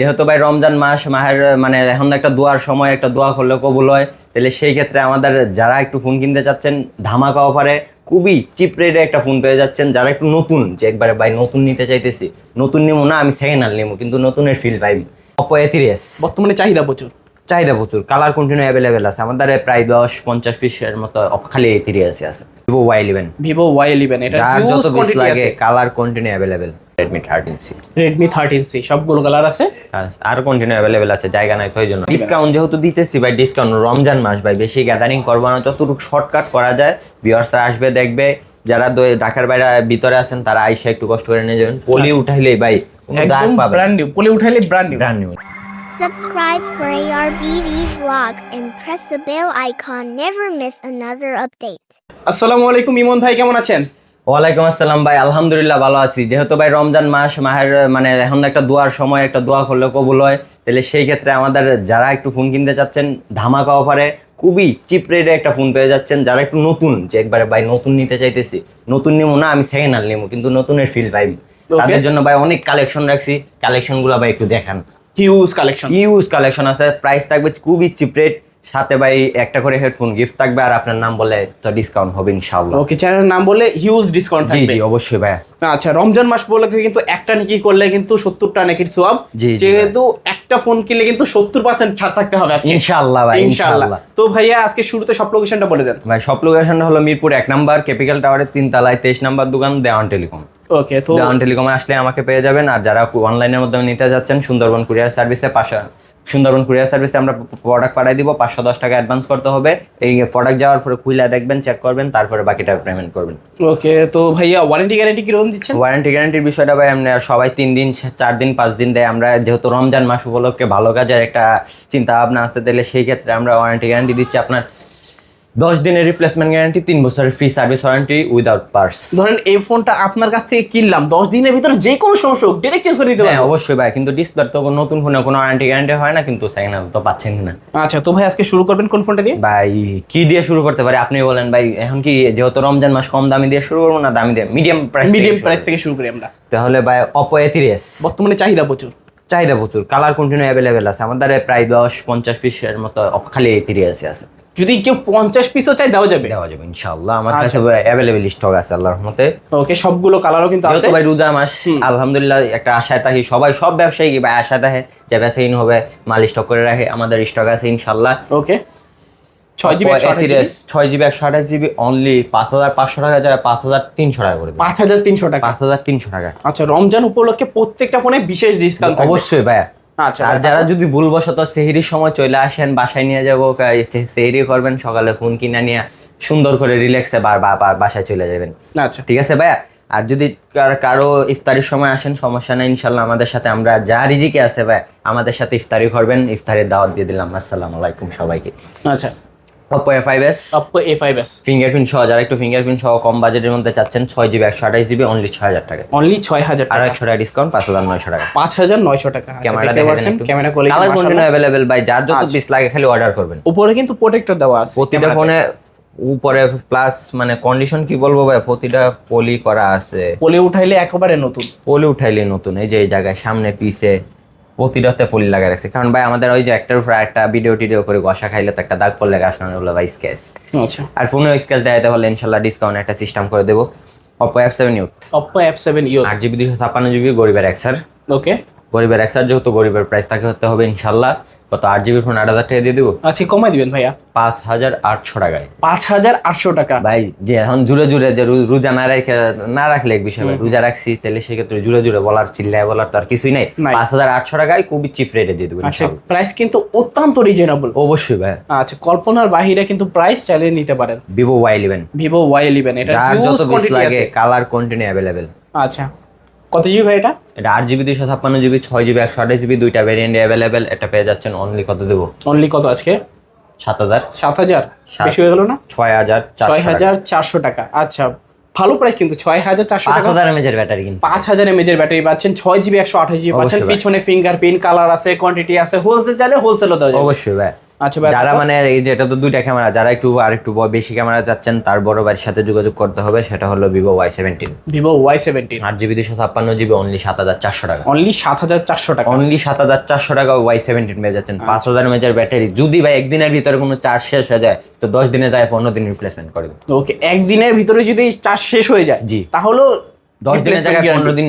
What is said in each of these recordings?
যেহেতু ভাই রমজান মাস মাহের মানে এখন একটা দোয়ার সময় একটা দোয়া করলে কবুল হয়। তাহলে সেই ক্ষেত্রে আমাদের যারা একটু ফোন কিনতে চাচ্ছেন ধামাকা অফারে খুবই চিপ রেটে একটা ফোন পেয়ে যাচ্ছেন। যারা একটু নতুন যে একবারে ভাই নতুন নিতে চাইতেছি নতুন নিবো না আমি সেকেন্ড হ্যান্ড নিবো কিন্তু নতুনের ফিল পাই। অপো এতিরিয়াস বর্তমানে চাহিদা প্রচুর। চাহিদা প্রচুর কালার কন্টিনিউ অ্যাভেলেবেল আছে। আমাদের প্রায় দশ পঞ্চাশ পিসের মতো খালি এতিরিয়াসই আছে। Vivo Y eleven Vivo Y eleven এটা যত পিস লাগে colour continue available Redmi thirteen C Redmi thirteen C সবগুলো কালার আছে? আর কন্টিনিউ অ্যাভেলেবেল আছে? জায়গা নাই তো এই জন্য। ডিসকাউন্ট যেহেতু দিতেছি ভাই ডিসকাউন্ট রমজান মাস ভাই বেশি গ্যাদারিং করব না। যতটুকু শর্টকাট করা যায় ভিউয়ার্সরা আসবে দেখবে। যারা দই- ঢাকার বাইরে ভিতরে আছেন তারা আইসা একটু কষ্ট করে নিয়ে যাবেন। পলি উঠাইলেই ভাই একদম ব্র্যান্ড নিউ পলে উঠাইলে brand new brand new Subscribe for ARBV vlogs and press the bell icon. Never miss another update. আসসালামু আলাইকুম ইমন ভাই কেমন আছেন? ওয়ালাইকুম আসসালাম ভাই আলহামদুলিল্লাহ ভালো আছি। যেহেতু ভাই রমজান মাস মাহের মানে এখন একটা দোয়ার সময় একটা দোয়া করলে কবুল হয়। তাহলে সেই ক্ষেত্রে আমাদের যারা একটু ফোন কিনতে চাচ্ছেন ধামাকা অফারে খুবই চিপ রেটে একটা ফোন পেয়ে যাচ্ছেন। যারা একটু নতুন যে একবারে ভাই নতুন নিতে চাইতেছি নতুন নিবো না আমি সেকেন্ড হ্যান্ড নিবো কিন্তু নতুনের ফিল পাই তাদের জন্য ভাই অনেক কালেকশন রাখছি। কালেকশনগুলো ভাই একটু দেখান। হিউজ কালেকশন ইউজ কালেকশন আছে। প্রাইস থাকবে খুবই চিপ রেট সাথে ভাই একটা করে হেডফোন গিফট থাকবে আর আপনার নাম বলে তো ডিসকাউন্ট হবে ইনশাআল্লাহ। ওকে চ্যানেলের নাম বলে হিউজ ডিসকাউন্ট থাকবে। জি জি অবশ্যই ভাই আচ্ছা রমজান মাস উপলক্ষে কিন্তু একটা নিকি করলে কিন্তু সত্তরটা নেকির সোয়াব। যেহেতু একটা ফোন কিনলে কিন্তু সত্তর পার্সেন্ট ছাড় থাকতে হবে আজকে। ইনশাআল্লাহ ভাই ইনশাআল্লাহ। তো ভাইয়া আজকে শুরুতে সব লোকেশনটা বলে দেন। ভাই সব লোকেশনটা হলো মিরপুর এক নাম্বার ক্যাপিটাল টাওয়ারের তলায় তেইশ নাম্বার দোকান দেওয়ান টেলিকম। ওকে তো দেওয়ান টেলিকমে আসলে আমাকে পেয়ে যাবেন আর যারা অনলাইনের মাধ্যমে নিতে যাচ্ছেন সুন্দরবন কুরিয়ার সার্ভিসে পাশে সুন্দরবন কুরিয়ার সার্ভিসে আমরা প্রোডাক্ট পাঠাই দিব পাঁচশো দশ টাকা অ্যাডভান্স করতে হবে। এই প্রোডাক্ট যাওয়ার পরে খুলে দেখবেন চেক করবেন তারপরে বাকিটা পেমেন্ট করবেন। ওকে তো ভাইয়া ওয়ারেন্টি গ্যারান্টি কীরকম দিচ্ছেন? ওয়ারেন্টি গ্যারান্টির বিষয়টা ভাই আমরা সবাই তিন দিন চার দিন পাঁচ দিন দেয়। আমরা যেহেতু রমজান মাস উপলক্ষে ভালো কাজের একটা চিন্তা ভাবনা আছে তাহলে সেই ক্ষেত্রে আমরা ওয়ারেন্টি গ্যারান্টি দিচ্ছি। আপনার দশ দিনের রিপ্লেসমেন্ট গ্যারান্টি তিন বছরের free service warranty without parts ধরেন এই ফোনটা আপনার কাছ থেকে কিনলাম দশ দিনের ভিতরে যে কোনো সমস্যা হোক ডিরেক্ট চেঞ্জ করে দিতে হ্যাঁ অবশ্যই ভাই কিন্তু ডিসপ্লে তো নতুন ফোনে কোনো ওয়ারেন্টি গ্যারান্টি হয় না কিন্তু সেকেন্ড হ্যান্ড তো পাচ্ছেন না। আচ্ছা তো ভাই আজকে শুরু করবেন কোন ফোনটা দিয়ে? ভাই কি দিয়ে শুরু করতে পারি? আপনি বলেন ভাই এখন কি যেহেতু রমজান মাস কম দামি দিয়ে শুরু করব না দামি দিয়ে মিডিয়াম প্রাইস মিডিয়াম প্রাইস থেকে শুরু করি আমরা। তাহলে ভাই অপো এতিরিয়াস বর্তমানে চাহিদা প্রচুর। চাহিদা প্রচুর কালার কন্টিনিউ অ্যাভেলেবেল আছে। আমাদের প্রায় দশ পঞ্চাশ পিসের মতো খালি এতিরিয়াসই আছে। যদি কেউ পঞ্চাশ পিসও চাই দেওয়া যাবে। দেওয়া যাবে ইনশাআল্লাহ। আমার আচ্ছা। কাছে অ্যাভেলেবেল স্টক আছে আল্লাহর রহমতে। ওকে সবগুলো কালারও কিন্তু আছে। ভাই রোজা মাস আলহামদুলিল্লাহ একটা আশায় থাকি সবাই সব ব্যবসায়ী ভাই আশা থাকে যে ব্যবসায়ীন হবে মাল স্টক করে রাখে আমাদের স্টক আছে ইনশাল্লাহ ওকে ছয় জিবি ছয় জিবি একশো আঠাশ জিবি অনলি পাঁচ হাজার পাঁচশো টাকা যায় পাঁচ হাজার তিনশো টাকা করে পাঁচ হাজার তিনশো টাকা। পাঁচ হাজার তিনশো টাকা। আচ্ছা রমজান উপলক্ষে প্রত্যেকটা ফোনে বিশেষ ডিসকাউন্ট অবশ্যই ভাইয়া। আর যারা যদি ভুলবশত সেহেরি সময় চলে আসেন বাসায় নিয়ে যাব সেহেরি করবেন সকালে ফোন কিনে নিয়ে সুন্দর করে রিল্যাক্সে বাসায় চলে যাবেন। আচ্ছা। ঠিক আছে ভাইয়া? আর যদি কার- কারও ইফতারির সময় আসেন সমস্যা নাই ইনশাল্লাহ আমাদের সাথে আমরা যা রিজিকে আছে ভাই আমাদের সাথে ইফতারি করবেন ইফতারের দাওয়াত দিয়ে দিলাম। আসসালামু আলাইকুম সবাইকে। আচ্ছা। Oppo A five S fingerprint সহ যারা একটু ফিঙ্গারপ্রিন্ট সহ কম বাজেটের মধ্যে চাচ্ছেন ছয় জিবি একশো আঠাশ জিবি অনলি ছয় হাজার টাকা। অনলি ছয় হাজার আর টাকা। একশো টাকা ডিসকাউন্ট পাঁচ হাজার নয়শো টাকা। পাঁচ হাজার নয়শো টাকা। আচ্ছা, ক্যামেরা দেখতে পাচ্ছেন camera quality colour continue available ভাই যার যত পিস লাগে খালি অর্ডার করবেন। উপরে কিন্তু প্রোটেক্টর দেওয়া আছে প্রতিটা ফোনে উপরে প্লাস মানে কন্ডিশন কি বলব ভাই? প্রতিটা পলি করা আছে। পলি উঠাইলে একেবারে নতুন। পলি উঠাইলে নতুন এই যে এই জায়গায় সামনে পিছে প্রতিটাতে পলি লাগা রাখছে। কারণ ভাই আমাদের ওই যে একটার উপর একটা ভিডিও টিডিও করে গসা খাইলে তো একটা দাগ পড়লে আসলে হলো ভাই স্কেচ আচ্ছা। আর ফোনে স্কেচ দেখাতে তাহলে ইনশাল্লাহ ডিসকাউন্ট একটা সিস্টেম করে দেবো। Oppo F seven youth Oppo F seven youth আট জিবি দুশো ছাপ্পান্ন জিবি গরিবের স্যার ওকে গরিবের এক্সার যেহেতু গরিবের প্রাইস তাকে হতে হবে ইনশাল্লাহ। কত আট জিবি ফোন আট হাজার টাকা দিয়ে দেবো? আচ্ছা কমাই দিবেন ভাইয়া। পাঁচ হাজার আটশো টাকায়। পাঁচ হাজার আটশো টাকা। ভাই যে এখন জুড়ে জুড়ে যে রোজা না রেখে না রাখলে এক বিষয় রোজা রাখছি তাহলে সেক্ষেত্রে জুড়ে জুড়ে বলার চিল্লায় বলার তো আর কিছুই নাই। পাঁচ হাজার আটশো টাকায় খুবই চিপ রেটে দিয়ে দেবেন আচ্ছা প্রাইস কিন্তু অত্যন্ত রিজনেবল অবশ্যই ভাই। আচ্ছা কল্পনার বাহিরে কিন্তু প্রাইস চালিয়ে নিতে পারেন। Vivo Y eleven Vivo Y eleven এটা যত লাগে কালার কন্টিনিউ অ্যাভেলেবেল আচ্ছা। কত জিবি ভাই এটা? এটা আট জিবি দুইশো ছাপ্পান্ন জিবি ছয় জিবি একশো আঠাশ জিবি দুইটা ভ্যারিয়েন্ট অ্যাভেলেবেল এটা পেয়ে যাচ্ছেন অনলি কত দেবো? অনলি কত আজকে? সাত হাজার। সাত হাজার। বেশি হয়ে গেল না? ছয় হাজার ছয় হাজার চারশো টাকা। আচ্ছা ভালো প্রাইস কিন্তু ছয় হাজার চারশো পাঁচ টাকা। হাজার এমএজের ব্যাটারি কিন্তু। পাঁচ হাজার এমএজের ব্যাটারি পাচ্ছেন ছয় জিবি একশো আঠাশ জিবি পাচ্ছেন। পিছনে ফিঙ্গারপ্রিন্ট কালার আছে কোয়ান্টিটি আছে হোলসেল চাইলে হোলসেলও দেওয়া অবশ্যই ভাই। আচ্ছা ভাই যারা মানে এটা তো দুইটা ক্যামেরা যারা একটু আর একটু বেশি ক্যামেরা চাচ্ছেন তার বড় ভাইয়ের সাথে যোগাযোগ করতে হবে সেটা হলো Vivo Y seventeen Vivo Y seventeen আট জিবি দুশো ছাপ্পান্ন জিবি অনলি সাত হাজার চারশো টাকা। অনলি সাত হাজার চারশো টাকা। অনলি সাত হাজার চারশো টাকা ওয়াই সেভেন্টিন পেয়ে যাচ্ছেন। পাঁচ হাজার মেজার ব্যাটারি। যদি ভাই একদিনের ভিতরে কোনো চার্জ শেষ হয়ে যায় তো দশ দিনে যায় পনেরো দিন রিপ্লেসমেন্ট করে দেবে। ওকে একদিনের ভিতরে যদি চার্জ শেষ হয়ে যায় জি। তাহলেও দশ দিনের জায়গায় পনেরো দিন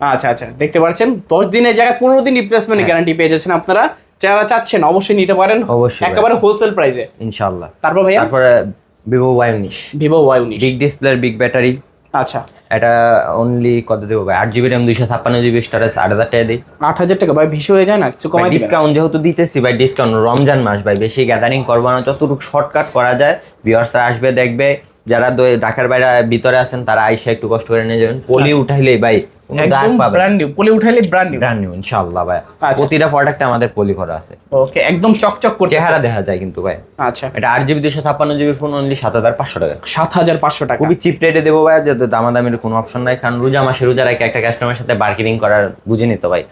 আচ্ছা আচ্ছা দেখতে পাচ্ছেন দশ দিনের জায়গায় পনেরো দিন রিপ্লেসমেন্ট গ্যারান্টি পেয়ে যাচ্ছেন আপনারা। যারা চাচ্ছেন অবশ্যই নিতে পারেন। অবশ্যই একেবারে হোলসেল প্রাইসে ইনশাল্লাহ তারপর ভাইয়া? তারপরে ভিভো ওয়াই উনিশ। ভিভো ওয়াই উনিশ। বিগ ডিসপ্লের বিগ ব্যাটারি আচ্ছা। এটা অনলি কত দেবো ভাই? আট জিবি র্যাম দুইশো ছাপ্পান্ন জিবি স্টোরেজ আট হাজার টাকা দিই। আট হাজার টাকা। ভাই বেশি হয়ে যায় না? কিছু কমাই ডিসকাউন্ট যেহেতু দিতেছি ভাই ডিসকাউন্ট রমজান মাস ভাই। বেশি গ্যাদারিং করব না। যতটুকু শর্টকাট করা যায় ভিউয়ার্সরা আসবে দেখবে। যারা ঢাকার বাইরে ভিতরে আছেন তারা আইসা একটু কষ্ট করে নিয়ে যাবেন। পলি উঠাইলেই ভাই দাগ পাবে ব্র্যান্ড নিউ পলি উঠাইলে ব্র্যান্ড নিউ ব্র্যান্ড নিউ ইনশাআল্লাহ ভাই। আচ্ছা। প্রতিটা প্রোডাক্টে আমাদের পলি করা আছে। ওকে একদম চকচক করছে চেহারা দেখা যায় কিন্তু ভাই। আচ্ছা। এটা আট জিবি দুশো ছাপ্পান্ন জিবি ফোন অনলি সাত হাজার পাঁচশো টাকা। সাত হাজার পাঁচশো টাকা। খুবই চিপ রেটে দেবো ভাই যেহেতু দামাদামির কোনো অপশন নাই। কারণ রোজা মাসে রোজা রাখে একটা কাস্টমারের সাথে বার্গেনিং করার বুঝে নিত ভাই।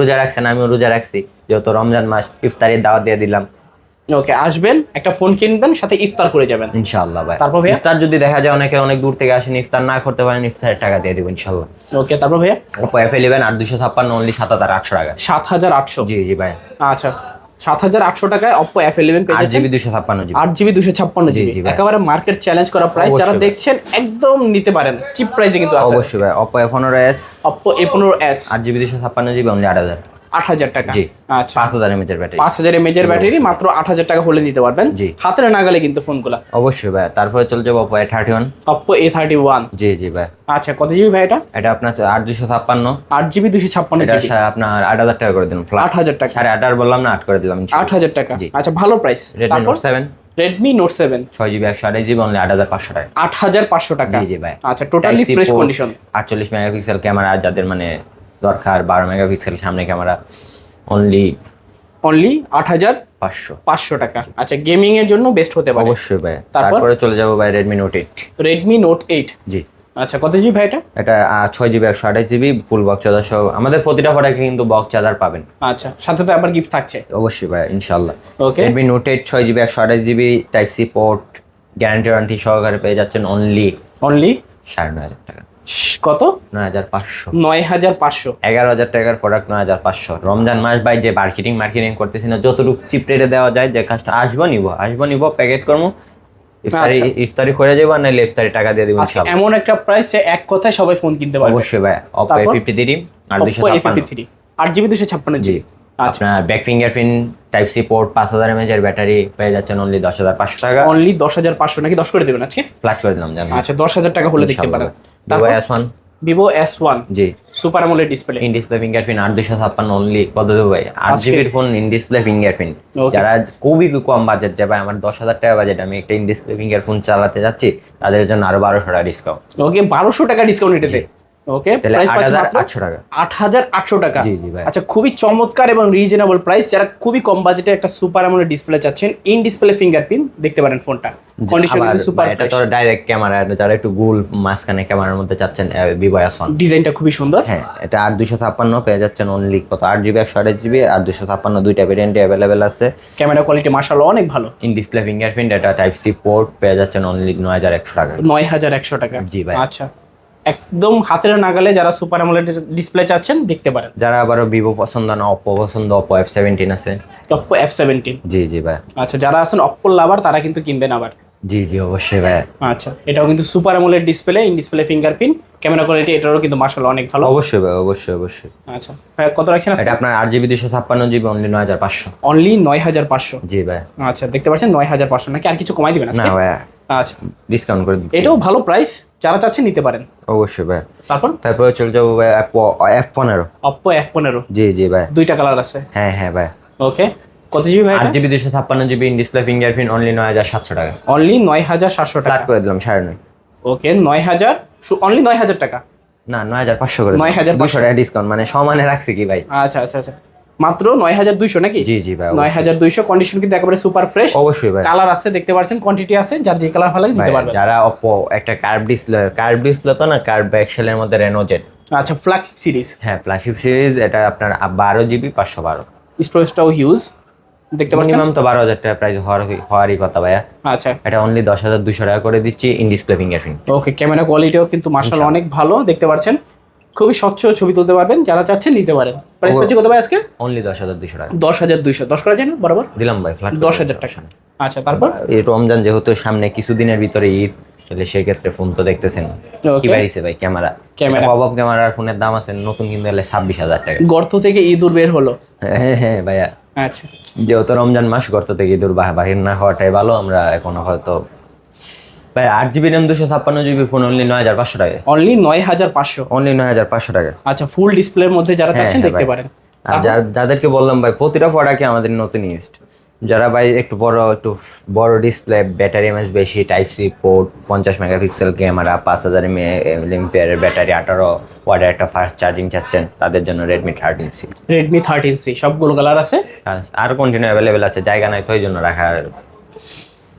রোজা রাখছেন আমিও রোজা রাখছি। যেহেতু রমজান মাস ইফতারির দাওয়াত দিয়ে দিলাম। ওকে আসবেন একটা ফোন কিনবেন সাথে ইফতার করে যাবেন। ইনশাআল্লাহ ভাই। তারপর? ইফতার যদি দেখা যায় অনেকে অনেক দূর থেকে আসেন ইফতার না করতে পারেন ইফতারের টাকা দিয়ে দেবো ইনশাআল্লাহ। ওকে তারপর ভাইয়া? এফ ইলেভেন আট দুশো ছাপ্পান্ন অনলি সাত হাজার আটশো টাকা। সাত হাজার আটশো? জি জি ভাই আচ্ছা সাত হাজার আটশো টাকায় অপো এফ ইলেভেন পেয়ে আট জিবি দুশো ছাপ্পান্ন জিবি। আট জিবি দুশো ছাপ্পান্ন জি, জিবি। জি একেবারে মার্কেট চ্যালেঞ্জ করা প্রাইস যারা দেখছেন একদম নিতে পারেন। চিপ প্রাইসে কিন্তু আছে। অবশ্যই ভাই ওপো এফ পনেরো এস অপো এ পনেরো এস আট জিবি দুশো ছাপ্পান্ন জিবি অনলি আট হাজার। আট হাজার টাকা। জি। আচ্ছা। পাঁচ হাজার এমএচের ব্যাটারি পাঁচ হাজার এমএজের ব্যাটারি মাত্র আট হাজার টাকা হলে নিতে পারবেন। জি। হাতের নাগালে কিন্তু ফোনগুলা। অবশ্যই ভাই। তারপরে চলে যাব Oppo A thirty one Oppo A thirty one G G ভাই। আচ্ছা কত জিবি ভাই এটা? এটা আপনার আট দুশো ছাপ্পান্ন। আট জিবি দুশো ছাপ্পান্ন আপনার আট হাজার টাকা করে দিন আট হাজার টাকা। সাড়ে আট আর বললাম না আট করে দিলাম। আট হাজার টাকা। আচ্ছা ভালো price Redmi Note seven Redmi Note seven ছয় জিবি একশো আঠাশ জিবি অনলি আট হাজার পাঁচশো টাকা। আট হাজার পাঁচশো টাকা। জি জি ভাই। আচ্ছা টোটালি ফ্রেশ কন্ডিশন আটচল্লিশ মেগাপিক্সেল ক্যামেরা যাদের মানে দরকার বারো মেগাপিক্সেল সামনে ক্যামেরা অনলি অনলি আট হাজার পাঁচশো। পাঁচশো টাকা। আচ্ছা গেমিং এর জন্য বেস্ট হতে পারে। অবশ্যই ভাই। তারপরে? চলে যাব ভাই Redmi Note eight Redmi Note eight জি। আচ্ছা কত জিবি ভাই এটা? এটা ছয় জিবি একশো আঠাশ জিবি ফুল বক্স চার্জার সহ। আমাদের প্রতিটা প্রোডাক্টে কিন্তু বক্স চার্জার পাবেন। আচ্ছা সাথে তো আবার গিফট থাকছে। অবশ্যই ভাই ইনশাল্লাহ ওকে রেডমি নোট এইট ছয় জিবি একশো আঠাশ GB type C port guarantee warranty সহকারে পেয়ে যাচ্ছেন অনলি অনলি সাড়ে নয় হাজার টাকা। কত? নয় হাজার পাঁচশো। নয় হাজার পাঁচশো। এগারো হাজার টাকার প্রোডাক্ট নয় হাজার পাঁচশো। রমজান মাস ভাই যে মার্কেটিং মার্কেটিং করতেছি না যতটুকু চিপ রেটে দেওয়া যায় যে কাজটা আসব নিবো। আসব নিবো প্যাকেট করব ইফতারি আচ্ছা। ইফতারি করে যাব নাহলে ইফতারি টাকা দিয়ে দেবো এমন একটা প্রাইস এক কথায় সবাই ফোন কিনতে পারবে। অবশ্যই ভাই অপো তারপর? ফিফটি থ্রি আর দুশো A53 আট জিবি দুশো ছাপ্পান্ন জিবি। আচ্ছা। আপনার back fingerprint type C port পাঁচ হাজার এমএচ এর ব্যাটারি পেয়ে যাচ্ছেন অনলি দশ হাজার পাঁচশো টাকা। অনলি দশ হাজার পাঁচশো নাকি দশ করে দেবেন আজকে? ফ্ল্যাট করে দিলাম জানেন আচ্ছা দশ হাজার টাকা হলে দেখতে পারেন। S one Vivo S one G. Super AMOLED display in display fingerprint আট দুশো ছাপ্পান্ন অনলি কত দেবো ভাই? আট জিবির ফোন ইন ডিসপ্লে ফিঙ্গারপ্রিন্ট. যারা খুবই কম বাজেট যে ভাই আমার দশ হাজার টাকা বাজেট আমি একটা ইন ডিসপ্লে ফিঙ্গার ফোন চালাতে যাচ্ছি তাদের জন্য আরও বারোশো টাকা ডিসকাউন্ট ওকে বারোশো টাকা ডিসকাউন্ট এটাতে। ওকে প্রাইস পাচ্ছেন আটশো টাকা। আট হাজার আটশো টাকা। জি, জি ভাই। আচ্ছা খুবই চমৎকার এবং রিজনেবল প্রাইস যারা খুবই কম বাজেটে একটা সুপার আমলের ডিসপ্লে চাচ্ছেন ইন ডিসপ্লে ফিঙ্গারপ্রিন্ট দেখতে পারেন ফোনটা কন্ডিশন কিন্তু সুপার এটা তো ডাইরেক্ট ক্যামেরা যারা একটু গোল মাঝখানে ক্যামেরার মধ্যে চাচ্ছেন ভিভো ডিজাইনটা খুবই সুন্দর। হ্যাঁ এটা আট দুশো ছাপ্পান্ন পেয়ে যাচ্ছেন অনলি কত? আট জিবি একশো আঠাশ জিবি আর দুশো ছাপ্পান্ন দুইটা ভেরিয়েন্টে অ্যাভেলেবেল আছে। ক্যামেরা কোয়ালিটি মার্শাল্লাহ অনেক ভালো। ইন ডিসপ্লে ফিঙ্গারপ্রিন্ট এটা টাইপ সি পোর্ট পেয়ে যাচ্ছেন অনলি নয় হাজার একশো টাকা। নয় হাজার একশো টাকা। জি ভাই। আচ্ছা। একদম হাতের নাগালে যারা সুপার আমলের ডিসপ্লে চাচ্ছেন দেখতে পারেন। যারা আবার ভিভো পছন্দ না অপো পছন্দ অপো এফ সেভেন্টিন আছে। অপ্পো এফ সেভেন্টিন জি জি ভাই আচ্ছা যারা আছেন অপ্পো লাভার তারা কিন্তু কিনবেন আবার। জি জি অবশ্যই ভাই আচ্ছা এটাও কিন্তু super AMOLED display in display fingerprint camera quality এটারও কিন্তু মার্শাল্লাহ অনেক ভালো। অবশ্যই ভাই অবশ্যই অবশ্যই। আচ্ছা ভাই কত রাখছেন এটা আপনার আট জিবি দুশো ছাপ্পান্ন জিবি অনলি নয় হাজার পাঁচশো। অনলি নয় হাজার পাঁচশো। জি ভাই আচ্ছা দেখতে পাচ্ছেন নয় হাজার পাঁচশো নাকি আর কিছু কমাই দিবেন না ভাই আচ্ছা। ডিসকাউন্ট করে এটাও ভালো প্রাইস যারা চাচ্ছেন নিতে পারেন। অবশ্যই ভাই। তারপর? তারপরে চলে যাব ভাই এফ পনেরো। অপ্পো এফ পনেরো। জি জি ভাই। দুইটা কালার আছে। হ্যাঁ হ্যাঁ ভাই। ওকে কত জিবি ভাই আট জিবি দুশো ছাপ্পান্ন GB in display fingerprint only নয় হাজার সাতশো টাকা। অনলি নয় হাজার সাতশো টাকা। করে দিলাম সাড়ে নয়। ওকে নয় হাজার অনলি নয় হাজার টাকা। না নয় হাজার পাঁচশো করে 9,500 দুশো টাকা ডিসকাউন্ট মানে সমানে রাখছি কি ভাই? আচ্ছা আচ্ছা আচ্ছা। মাত্র নয় হাজার দুইশো নাকি? জি জি ভাই নয় হাজার দুইশো কন্ডিশন কিন্তু একেবারে সুপার ফ্রেশ অবশ্যই ভাই। কালার আছে দেখতে পাচ্ছেন কোয়ান্টিটি আছে যার যে কালার ভালো লাগে নিতে পারবেন। যারা অপো একটা কার্ভ ডিসপ্লে কার্ভ ডিসপ্লে তো না কার্ভ এক্সেলের মধ্যে রেনোজেট আচ্ছা ফ্ল্যাগশিপ সিরিজ হ্যাঁ ফ্ল্যাগশিপ সিরিজ এটা আপনার বারো জিবি পাঁচশো বারো। স্টোরেজটাও হিউজ দেখতে পাচ্ছেন? মিনিমাম তো বারো হাজার টাকা প্রাইস হওয়ার হওয়ারই কথা ভাইয়া। আচ্ছা। এটা অনলি দশ হাজার দুশো টাকা করে দিচ্ছি in display fingerprint okay camera কোয়ালিটিও কিন্তু মার্শাল অনেক ভালো দেখতে পাচ্ছেন। খুবই স্বচ্ছ ছবি তুলতে পারবেন যারা চাচ্ছেন নিতে পারেন। প্রাইস পেয়েছে কত ভাই আজকে? অনলি দশ হাজার দুশো টাকা। দশ হাজার দুইশো। দশ করা যায় না? বরাবর? দিলাম ভাই ফ্ল্যাট দশ হাজার টাকা। আচ্ছা তারপর? এই রমজান যেহেতু সামনে কিছুদিনের ভিতরে ঈদ তাহলে সেক্ষেত্রে ফোন তো দেখতেছেন। কি. বাড়িছে ভাই? ক্যামেরা। ক্যামেরা। আপ ক্যামেরার ফোনের দাম আছে নতুন কিনতে হলে ছাব্বিশ হাজার টাকা। গর্ত থেকে ইঁদুর বের হলো। হ্যাঁ হ্যাঁ ভাইয়া। আচ্ছা। যেহেতু রমজান মাস গর্ত থেকে ইঁদুর বাহ- বাহির না হওয়াটাই ভালো আমরা এখন হয়তো ভাই আট জিবি র্যাম দুশো ছাপ্পান্ন জিবি ফোন অনলি নয় হাজার পাঁচশো টাকা অনলি নয় হাজার পাঁচশো? অনলি নয় হাজার পাঁচশো টাকা আচ্ছা ফুল ডিসপ্লের মধ্যে যারা হ্যাঁ, চাচ্ছেন হ্যাঁ দেখতে। পারেন। আর যাদেরকে বললাম ভাই প্রতিটা প্রোডাক্টে আমাদের নতুন ইউজড যারা ভাই একটু বড় একটু বড় ডিসপ্লে ব্যাটারি এমএস বেশি টাইপ সি পোর্ট পঞ্চাশ মেগাপিক্সেল ক্যামেরা পাঁচ হাজার এমপিয়ারের ব্যাটারি আঠারো ওয়াটের একটা ফাস্ট চার্জিং চাচ্ছেন তাদের জন্য Redmi thirteen C Redmi thirteen C সবগুলো কালার আছে? আর কন্টিনিউ অ্যাভেলেবেল আছে জায়গা নাই তো ওই জন্য রাখার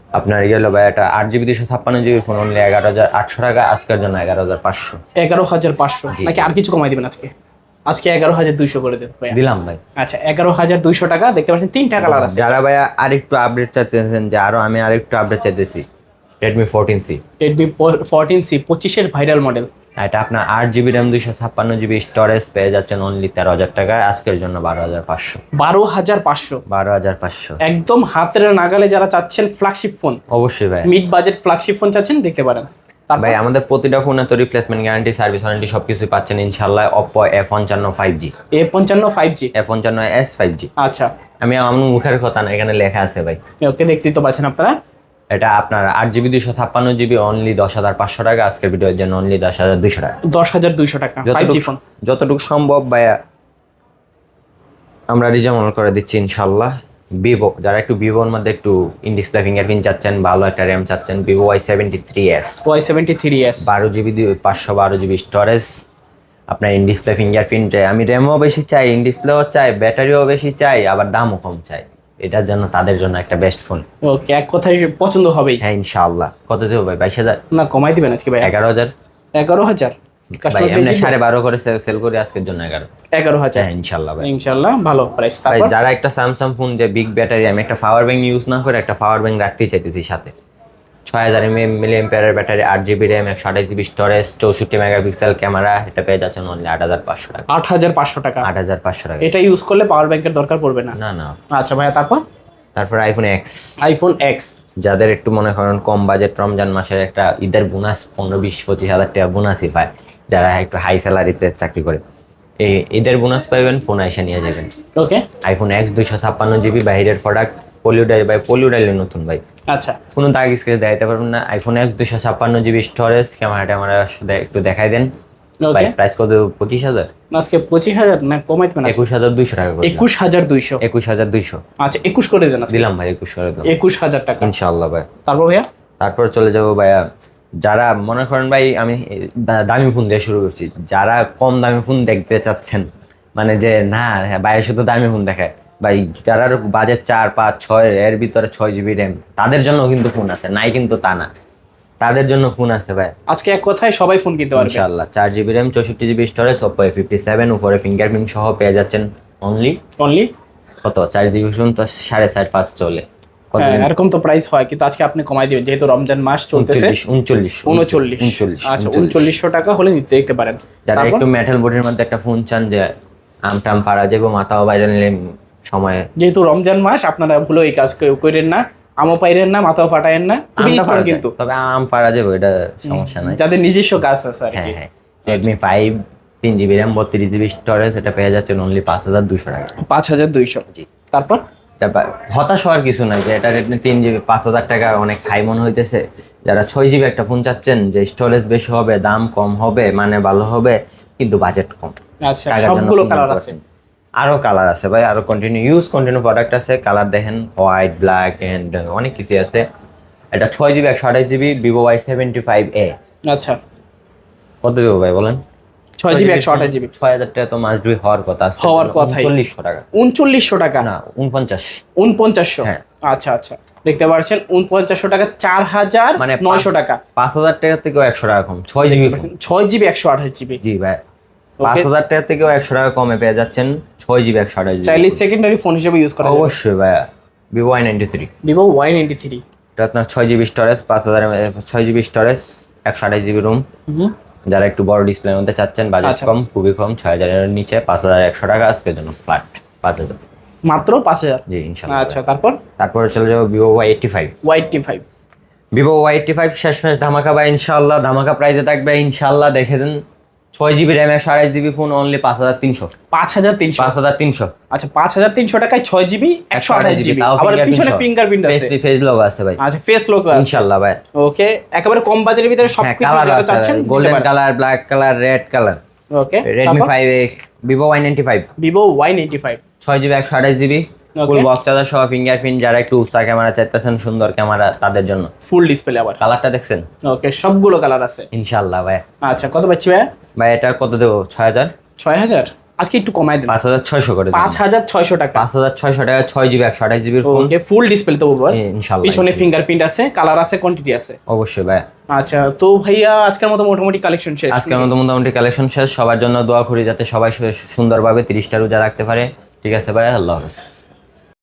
আপনার গেল ভাই একটা আট জিবি দুশো ছাপ্পান্ন জিবি ফোন অনলি এগারো হাজার আটশো টাকা আজকের জন্য এগারো হাজার পাঁচশো। এগারো হাজার পাঁচশো। নাকি আর কিছু কমাই দেবেন আজকে? আজকে এগারো হাজার দুইশো করে দেন দিলাম ভাই। আচ্ছা এগারো হাজার দুইশো টাকা দেখতে পাচ্ছেন তিনটা কালার আছে। যারা ভাই আরেকটু আপডেট চাইতেছেন যে আরও আমি আরেকটু আপডেট চাইতেছি Redmi fourteen C Redmi fourteen C পঁচিশের ভাইরাল মডেল এটা আপনার আট জিবি র্যাম দুইশো ছাপ্পান্ন জিবি স্টোরেজ পেয়ে যাচ্ছেন অনলি তেরো হাজার টাকায়। আজকের জন্য বারো হাজার পাঁচশো। বারো হাজার পাঁচশো। বারো হাজার পাঁচশো। একদম হাতের নাগালে যারা চাচ্ছেন ফ্ল্যাগশিপ ফোন অবশ্যই ভাই। মিড বাজেট ফ্ল্যাগশিপ ফোন চাচ্ছেন দেখতে পারেন। ভাই আমাদের প্রতিটা ফোনে তো রিপ্লেসমেন্ট গ্যারান্টি সার্ভিস ওয়ারেন্টি সব কিছুই পাচ্ছেন ইনশাল্লাহ অপো এ পঞ্চান্ন ফাইভ জি এ পঞ্চান্ন ফাইভ জি এ পঞ্চান্ন এস ফাইভ জি আচ্ছা। আমি আমার মুখের কথা না এখানে লেখা আছে ভাই। ওকে দেখতেই তো পাচ্ছেন আপনারা। এটা আপনার আট জিবি দুইশো ছাপ্পান্ন জিবি অনলি দশ হাজার পাঁচশো টাকা। আজকের ভিডিওর জন্য অনলি দশ হাজার দুইশো টাকা। দশ হাজার দুইশো টাকা যতটুকু সম্ভব ভাইয়া আমরা রিজনেবল করে দিচ্ছি ইনশাল্লাহ ভিভো যারা একটু ভিভোর মধ্যে একটু ইন ডিসপ্লে ফিঙ্গারপ্রিন্ট চাচ্ছেন ভালো একটা র্যাম চাচ্ছেন Vivo Y seventy three S Y seventy three S বারো জিবি পাঁচশো বারো জিবি স্টোরেজ আপনার ইন ডিসপ্লে ফিঙ্গারপ্রিন্ট আমি র্যামও বেশি চাই ইন ডিসপ্লেও চাই ব্যাটারিও বেশি চাই আবার দামও কম চাই। এটার জন্য তাদের জন্য একটা বেস্ট ফোন ওকে এক কথায় পছন্দ হবেই। হ্যাঁ ইনশাআল্লাহ। কত দেবো ভাই? বাইশ হাজার? না কমাই দিবেন আজকে ভাই। এগারো হাজার? এগারো হাজার। সাড়ে বারো করে সেল করি আজকের জন্য এগারো। এগারো হাজার। হ্যাঁ ইনশাল্লাহ ভাই। ইনশাল্লাহ ভালো প্রাইস ভাই যারা একটা স্যামসাং ফোন যে বিগ ব্যাটারি আমি একটা পাওয়ার ব্যাংক ইউজ না করে একটা পাওয়ার ব্যাংক রাখতে চাইতেছি সাথে। ছয় হাজার মিলি এম্পিয়ারের ব্যাটারি আট জিবি র্যাম একশো আঠাশ জিবি স্টোরেজ চৌষট্টি মেগাপিক্সেল ক্যামেরা এটা পেয়ে যাচ্ছেন অনলি আট হাজার পাঁচশো টাকা। আট হাজার পাঁচশো টাকা। আট হাজার পাঁচশো টাকা। এটা ইউজ করলে পাওয়ার ব্যাংকের দরকার পড়বে না? না না। আচ্ছা ভাইয়া তারপর? তারপর আইফোন এক্স আইফোন এক্স যাদের একটু মনে করেন কম বাজেট রমজান মাসের একটা ঈদের বোনাস পনেরো বিশ পঁচিশ হাজার টাকা বোনাসই পায় যারা একটু হাই স্যালারিতে চাকরি করে। এই ঈদের বোনাস পাইবেন ফোন এসে নিয়ে যাবেন। ওকে আইফোন এক্স দুইশো ছাপ্পান্ন জিবি বাইরের প্রোডাক্ট পলিউডাইল ভাই পলিউডাইলের নতুন ভাই। আচ্ছা। কোনো দাগ স্ক্রিনে দেখাইতে পারবেন না। আইফোন দুশো ছাপ্পান্ন জিবি স্টোরেজ ক্যামেরা ট্যামেরা একটু দেখাই দেন। ভাই প্রাইস কত? পঁচিশ হাজার? আজকে পঁচিশ হাজার? না কমাই দেবেন আজকে? একুশ হাজার দুইশো টাকা করে একুশ হাজার দুইশো। একুশ হাজার দুইশো। আচ্ছা একুশ করে দেন দিলাম ভাই একুশ করে দিলাম একুশ হাজার টাকা। ইনশাল্লাহ ভাই। তারপর ভাইয়া? তারপর চলে যাব ভাইয়া। যারা মনে করেন ভাই আমি দামি ফোন দিয়ে শুরু করছি। যারা কম দামি ফোন দেখতে চাচ্ছেন মানে যে না হ্যাঁ ভাই শুধু দামি ফোন দেখায়। ভাই যারা বাজেট চার পাঁচ ছয় এর ভিতরে ছয় জিবি র্যাম তাদের জন্য কিন্তু ফোন আছে নাই কিন্তু তা না। তাদের জন্য ফোন আছে ভাই। আজকে এক কথায় সবাই ফোন কিনতে পারবে। ইনশাল্লাহ চার জিবি র্যাম চৌষট্টি GB storage Oppo A fifty seven উপরে ফিঙ্গারপ্রিন্ট সহ পেয়ে যাচ্ছেন অনলি অনলি কত? চার জিবি ফোন তো সাড়ে চার পাঁচ চলে। হ্যাঁ এরকম তো প্রাইস হয় কিন্তু আজকে আপনি কমাই দিবেন যেহেতু রমজান মাস চলতেছে। উনচল্লিশ উনচল্লিশ উনচল্লিশ। আচ্ছা উনচল্লিশশো টাকা হলে নিতে দেখতে পারেন। যারা একটু মেটাল বোর্ডের মধ্যে একটা ফোন চান যে আম টাম পাড়া যাব মাথাও বাইরে নিলে সময়। যেহেতু রমজান মাস আপনারা ভুলো এই কাজ করে- করেন না। আমও পাইরেন না মাথাও ফাটায়েন না। পারা। কিন্তু তবে আম পাড়া যাবে এটা সমস্যা নাই। যাদের নিজস্ব গাছ আছে আর হ্যাঁ হ্যাঁ। রেডমি ফাইভ তিন জিবি র্যাম বত্রিশ জিবি স্টোরেজ এটা পেয়ে যাচ্ছেন অনলি পাঁচ হাজার দুশো টাকা। পাঁচ হাজার দুইশো। জি। তারপর? তারপর হতাশ হওয়ার কিছু নাই যে এটা রেডমি তিন জিবি পাঁচ হাজার টাকা অনেক হাই মনে হইতেছে। যারা ছয় জিবি একটা ফোন চাচ্ছেন যে স্টোরেজ বেশি হবে দাম কম হবে মানে ভালো হবে কিন্তু বাজেট কম। আচ্ছা সবগুলো কালার আছে। পারছেন। আরও কালার আছে ভাই আরও কন্টিনিউ ইউজ কন্টিনিউ প্রোডাক্ট আছে কালার দেখেন হোয়াইট ব্ল্যাক অ্যান্ড অনেক কিছু আছে। এটা ছয় জিবি একশো আঠাশ GB Vivo Y seventy five A আচ্ছা। কত দেবো ভাই বলেন? ছয় জিবি একশো আঠাশ জিবি ছয় হাজার টাকা তো হওয়ার কথা হওয়ার জন্য কথাই। উনচল্লিশশো টাকা। উনচল্লিশশো টাকা? না উনপঞ্চাশ। উনপঞ্চাশশো? হ্যাঁ। আচ্ছা আচ্ছা। দেখতে পাচ্ছেন উনপঞ্চাশশো টাকা চার হাজার মানে নয়শো পাঁচ টাকা। পাঁচ হাজার টাকা থেকেও একশো টাকা কম ছয় জিবি ছয় জিবি একশো আঠাশ জিবি জি ভাই। পাঁচ হাজার টাকা থেকেও একশো টাকা কমে পেয়ে যাচ্ছেন ছয় জিবি একশো আঠাশ চাইলে সেকেন্ডারি ফোন হিসেবে ইউজ করা। অবশ্যই ভাইয়া। Vivo Y ninety three Vivo Y ninety three এটা আপনার ছয় জিবি স্টোরেজ পাঁচ হাজার ছয় জিবি স্টোরেজ একশো আঠাশ জিবি রুম যারা একটু বড় ডিসপ্লের মধ্যে চাচ্ছেন বাজেট আচ্ছা। কম খুবই কম ছয় হাজারের নিচে পাঁচ হাজার একশো টাকা আজকের জন্য ফ্ল্যাট পাঁচ হাজার। মাত্র পাঁচ হাজার? জি ইনশাল্লাহ। আচ্ছা তারপর? তারপরে চলে যাব ভিভো ওয়াই এইটটি ফাইভ ওয়াইটি five Vivo Y eighty five শেষমেশ ধামাকা বা ইনশাল্লাহ। ধামাকা প্রাইসে থাকবে ইনশাল্লাহ। দেখে দেন। ছয় জিবি র্যাম একশো আড়াই জিবি ফোন অনলি পাঁচ হাজার তিনশো। পাঁচ হাজার তিনশো? পাঁচ হাজার তিনশো। আচ্ছা পাঁচ হাজার তিনশো টাকায় ছয় জিবি একশো আঠাশ জিবি আবার পিছনে ফিঙ্গারপ্রিন্ট আছে। ফেস লোক আছে ভাই। আচ্ছা ফেস লোক আছে। ইনশাল্লাহ ভাই। ওকে একেবারে কম বাজেটের ভিতরে সব হ্যাঁ কিছু কালার আছে golden colour black colour red colour okay Redmi five Vivo Y ninety five Vivo Y ninety five ছয় জিবি একশো আঠাশ জিবি. ফুল বক্স চার্জার সহ ফিঙ্গারপ্রিন্ট যারা একটু উৎসাহ ক্যামেরা চাইতেছেন সুন্দর ক্যামেরা তাদের জন্য। ফুল ডিসপ্লে আবার। কালারটা দেখছেন? ওকে সবগুলো কালার আছে। ইনশাল্লাহ ভাই। আচ্ছা কত পাচ্ছি ভাইয়া? ভাই এটা কত দেবো? ছয় হাজার? ছয় হাজার? আজকে একটু কমাই দিন। পাঁচ হাজার ছয়শো করে পাঁচ হাজার ছয়শো টাকা। পাঁচ হাজার ছয়শো টাকা ছয় জিবি একশো আঠাশ জিবির ফোন ফুল ডিসপ্লে তো বলব। ইনশাল্লাহ পিছনে। ফিঙ্গারপ্রিন্ট আছে কালার আছে কোয়ান্টিটি আছে। অবশ্যই ভাই। আচ্ছা তো ভাইয়া আজকের মতো মোটামুটি কালেকশন শেষ। আজকের মতো মোটামুটি কালেকশন শেষ। সবার জন্য দোয়া করি যাতে সবাই সুন্দরভাবে তিরিশটা রোজা রাখতে পারে। ঠিক আছে ভাই আল্লাহ হাফেজ।